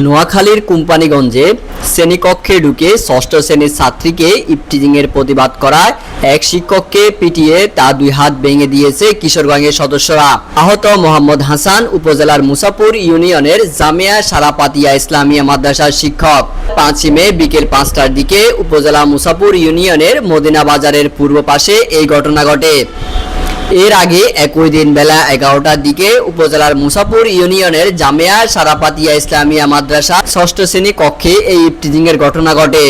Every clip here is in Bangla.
নোয়াখালীর কোম্পানিগঞ্জে শ্রেণীকক্ষে ঢুকে ষষ্ঠ শ্রেণির ছাত্রীকে ইফটিজিংয়ের প্রতিবাদ করায় এক শিক্ষককে পিটিয়ে তা দুই হাত ভেঙে দিয়েছে কিশোরগঞ্জের সদস্যরা। আহত মোহাম্মদ হাসান উপজেলার মুসাপুর ইউনিয়নের জামিয়া সারাপাতিয়া ইসলামিয়া মাদ্রাসার শিক্ষক। পাঁচই মে বিকেল পাঁচটার দিকে উপজেলা মুসাপুর ইউনিয়নের মদিনা বাজারের পূর্ব পাশে এই ঘটনা ঘটে। এর আগে একই দিন বেলা এগারোটার দিকে উপজেলার মুসাপুর ইউনিয়নের জামিয়া সারাপাতিয়া ইসলামিয়া মাদ্রাসা ষষ্ঠ শ্রেণি কক্ষে এই ইফটিজিং এর ঘটনা ঘটে।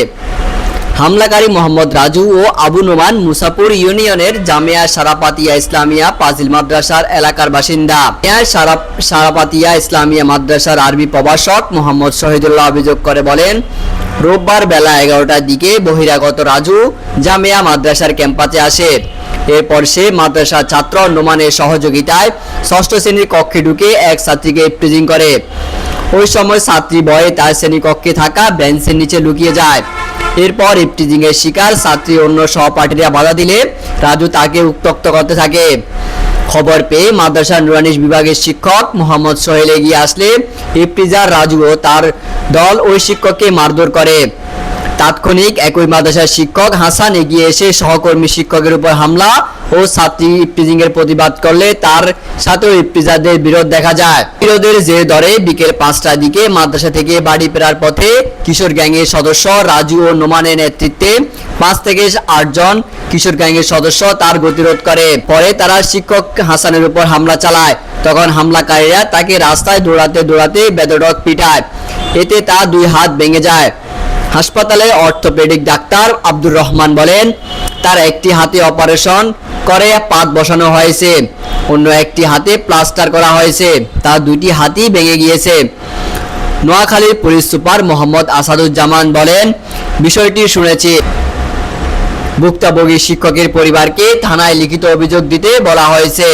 হামলাকারী মোহাম্মদ রাজু ও আবু নোমান মুসাপুর ইউনিয়নের জামিয়া সারাপাতিয়া ইসলামিয়া পাজিল মাদ্রাসার এলাকার বাসিন্দা। সারা সারাপাতিয়া ইসলামিয়া মাদ্রাসার আরবি প্রভাষক মোহাম্মদ শহীদুল্লাহ অভিযোগ করে বলেন, রোববার বেলা এগারোটার দিকে বহিরাগত রাজু জামিয়া মাদ্রাসার ক্যাম্পাসে আসে। এরপর সে মাদ্রাসা ছাত্র নোমানের সহযোগিতায় ষষ্ঠ শ্রেণির কক্ষে ঢুকে এক ছাত্রীকে ইফটিজিং করে। ওই সময় ছাত্রী ভয়ে তার শ্রেণীকক্ষে থাকা বেঞ্চের নিচে লুকিয়ে যায়। এরপর ইফটিজিং এর শিকার ছাত্রী অন্য সহপাঠীরা বাধা দিলে রাজু তাকে উত্তক্ত করতে থাকে। খবর পেয়ে মাদ্রাসা নুরানিশ বিভাগের শিক্ষক মোহাম্মদ সোহেল এগিয়ে আসলে ইফটিজার রাজু ও তার দল ওই শিক্ষককে মারধর করে। তাৎক্ষণিক একই মাদ্রাসার শিক্ষক হাসান এগিয়ে এসে সহকর্মী শিক্ষকের উপর হামলা ও ছাত্রী ইফটিজিং এর প্রতিবাদ করলে তার সাথেও ইফটিজারদের বিরোধ দেখা যায়। বিরোধের যে দরে বিকেল পাঁচটার দিকে মাদ্রাসা থেকে বাড়ি ফেরার পথে কিশোর গ্যাংয়ের সদস্য রাজু ও নোমানের নেতৃত্বে পাঁচ থেকে আটজন কিশোর গ্যাংয়ের সদস্য তার গতিরোধ করে। পরে তারা শিক্ষক হাসানের উপর হামলা চালায়। তখন হামলাকারীরা তাকে রাস্তায় দৌড়াতে দৌড়াতে বেদরক পিটায়। এতে তার দুই হাত ভেঙে যায়। হাসপাতালে অর্থোপেডিক ডাক্তার আব্দুর রহমান বলেন, তার একটি হাতে অপারেশন করে পাত বসানো হয়েছে। অন্য একটি হাতে প্লাস্টার করা হয়েছে। তার দুটি হাতই ভেঙে গিয়েছে। নোয়াখালীর পুলিশ সুপার মোহাম্মদ আসাদুজ্জামান বলেন, বিষয়টি শুনেছি। ভুক্তভোগী শিক্ষকের পরিবারকে থানায় লিখিত অভিযোগ দিতে বলা হয়েছে।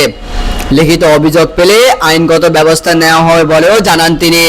লিখিত অভিযোগ পেলে আইনগত ব্যবস্থা নেওয়া হবে বলেও জানান তিনি।